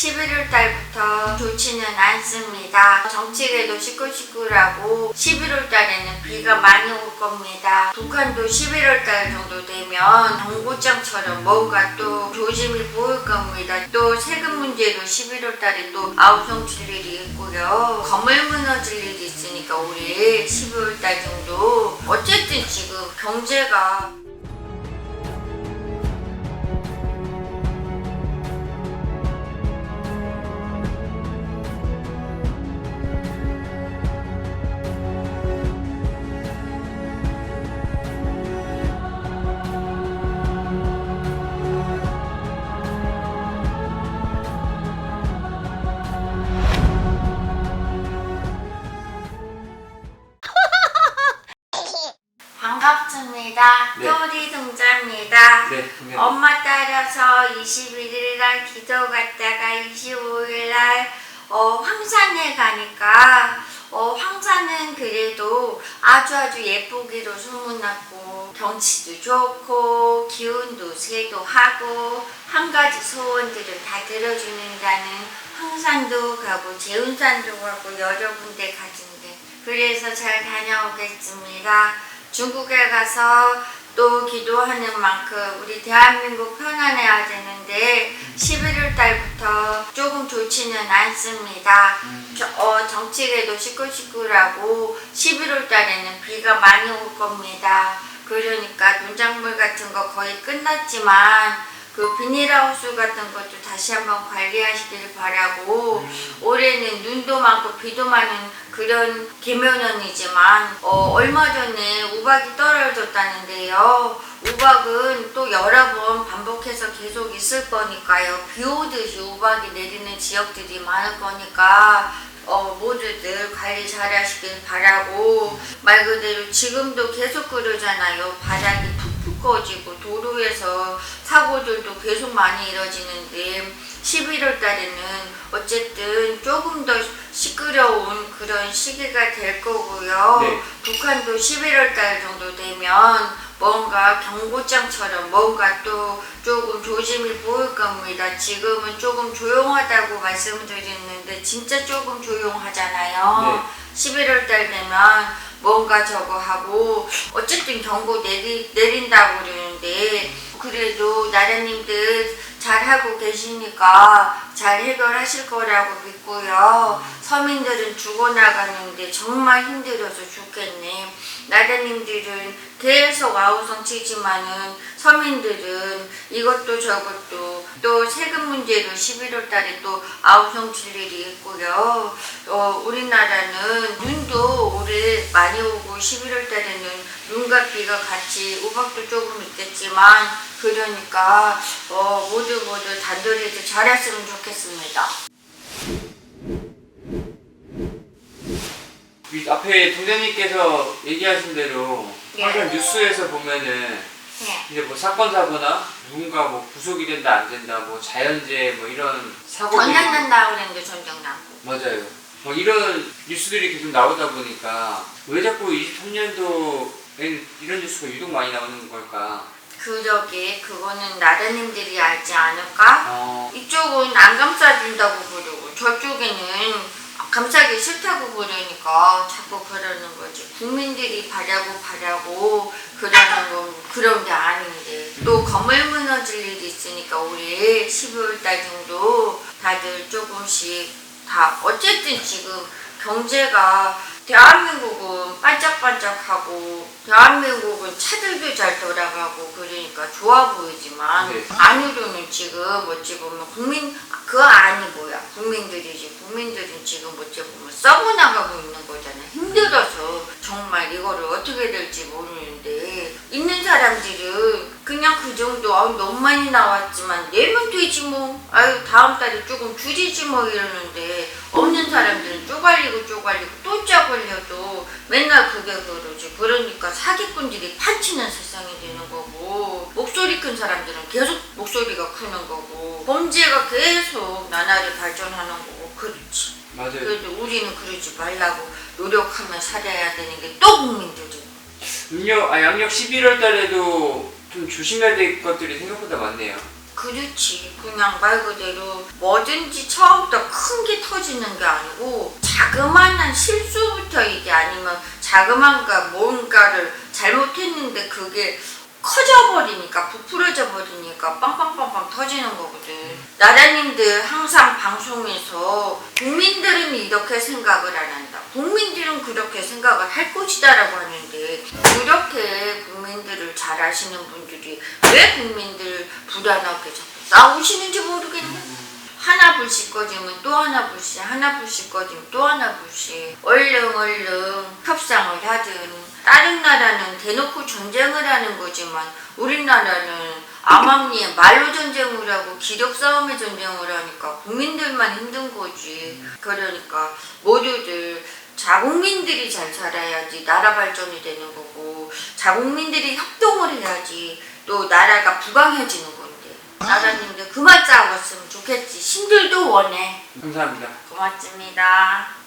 11월 달부터 좋지는 않습니다. 정치계도 시끌시끌하고 11월 달에는 비가 많이 올 겁니다. 북한도 11월 달 정도 되면 경고장처럼 뭔가 또 조짐이 보일 겁니다. 또 세금 문제로 11월 달에 또 아우성 칠 일이 있고요. 건물 무너질 일이 있으니까 우리 12월 달 정도 어쨌든 지금 경제가 반갑습니다. 네. 또리 동자입니다. 네. 엄마 따라서 21일 날 기도 갔다가 25일 날 어, 황산에 가니까 어, 황산은 그래도 아주 아주 예쁘기로 소문났고 경치도 좋고 기운도 세도 하고 한 가지 소원들은 다 들어주는다는 황산도 가고 재운산도 가고 여러 군데 가진데 그래서 잘 다녀오겠습니다. 중국에 가서 또 기도하는 만큼 우리 대한민국 편안해야 되는데 11월 달부터 조금 좋지는 않습니다. 저- 어, 정치계도 시끌시끌하고 11월 달에는 비가 많이 올 겁니다. 그러니까 농작물 같은 거 거의 끝났지만 그 비닐하우스 같은 것도 다시 한번 관리하시길 바라고 올해는 눈도 많고 비도 많은 그런 계면연이지만 어, 얼마 전에 우박이 떨어졌다는데요. 우박은 또 여러 번 반복해서 계속 있을 거니까요. 비 오듯이 우박이 내리는 지역들이 많을 거니까 어, 모두들 관리 잘 하시길 바라고 말 그대로 지금도 계속 그러잖아요. 바닥이 꺼지고 도로에서 사고들도 계속 많이 이뤄지는데 11월 달에는 어쨌든 조금 더 시끄러운 그런 시기가 될 거고요. 네. 북한도 11월 달 정도 되면 뭔가 경고장처럼 뭔가 또 조금 조짐이 보일 겁니다. 지금은 조금 조용하다고 말씀드렸는데 진짜 조금 조용하잖아요. 11월 달 되면 뭔가 저거 하고 어쨌든 경고 내리, 내린다고 그러는데 그래도 나라님들 잘하고 계시니까 잘 해결하실 거라고 믿고요. 서민들은 죽어나가는데 정말 힘들어서 죽겠네. 나라님들은 계속 아우성 치지만은 서민들은 이것도 저것도 또 세금 문제로 11월 달에 또 아우성 칠 일이 있고요. 어, 우리나라는 눈도 올해 많이 오고 11월 달에는 눈과 비가 같이 우박도 조금 있겠지만 그러니까 어, 모두 모두 단돌이도 잘했으면 좋겠습니다. 이 앞에 동장님께서 얘기하신 대로 예. 항상 뉴스에서 보면은 네. 이제 뭐 사건 사고나 누군가 뭐 구속이 된다 안 된다 뭐 자연재해 뭐 이런 사고들이 전쟁 난다고 그랬는데 전쟁 나고. 맞아요. 뭐 이런 뉴스들이 계속 나오다 보니까 왜 자꾸 23년도 엔 이런 뉴스가 유독 많이 나오는 걸까? 그저기 그거는 나라님들이 알지 않을까? 어, 이쪽은 안 감싸준다고 그러고 저쪽에는 감싸기 싫다고 그러니까 자꾸 그러는 거지. 국민들이 바라고 바라고 그러는 건 그런 게 아닌데 또 건물 무너질 일이 있으니까 우리 12월 달 정도 다들 조금씩 다 어쨌든 지금 경제가 대한민국은 반짝반짝하고 대한민국은 차들도 잘 돌아가고 그러니까 좋아 보이지만 네. 안으로는 지금 어찌 보면 국민 그 안이 뭐야 국민들이지 국민들은 지금 어찌 보면 썩어나가고 있는 거잖아 힘들어서 정말 이거를 어떻게 될지 모르는데 있는 사람들은 그냥 그 정도. 아유 너무 많이 나왔지만. 내면 되지 뭐. 아유 다음 달에 조금 줄이지 뭐 이러는데. 없는 사람들은 쪼갈리고 쪼갈리고 또 쪼갈려도 맨날 그게 그러지. 그러니까 사기꾼들이 판치는 세상이 되는 거고. 목소리 큰 사람들은 계속 목소리가 크는 거고. 범죄가 계속 나날이 발전하는 거고. 그렇지. 맞아요. 그래도 우리는 그러지 말라고 노력하며 살아야 되는 게 또 국민들이 음력, 아, 양력 11월 달에도 좀 조심해야 될 것들이 생각보다 많네요. 그렇지. 그냥 말 그대로 뭐든지 처음부터 큰 게 터지는 게 아니고 자그마한 실수부터 이게 아니면 자그만가 뭔가를 잘못했는데 그게 커져버리니까 부풀어져 버리니까 빵빵빵빵 터지는 거거든. 나라님들 항상 방송에서 국민들은 이렇게 생각을 안 한다. 국민들은 그렇게 생각을 할 것이다 라고 하는데 그렇게 국민들을 잘 아시는 분들이 왜 국민들 불안하게 자꾸 싸우시는지 모르겠네. 하나 불씩 꺼지면 또 하나 불씩, 하나 불씩 꺼지면 또 하나 불씩. 얼른 얼른 협상을 하든 다른 나라는 대놓고 전쟁을 하는 거지만 우리나라는 암암리에 말로 전쟁을 하고 기력 싸움의 전쟁을 하니까 국민들만 힘든 거지. 그러니까 모두들 자국민들이 잘 살아야지 나라 발전이 되는 거고 자국민들이 협동을 해야지 또 나라가 부강해지는 건데 나라님들 그만 싸웠으면 좋겠지 신들도 원해 감사합니다. 고맙습니다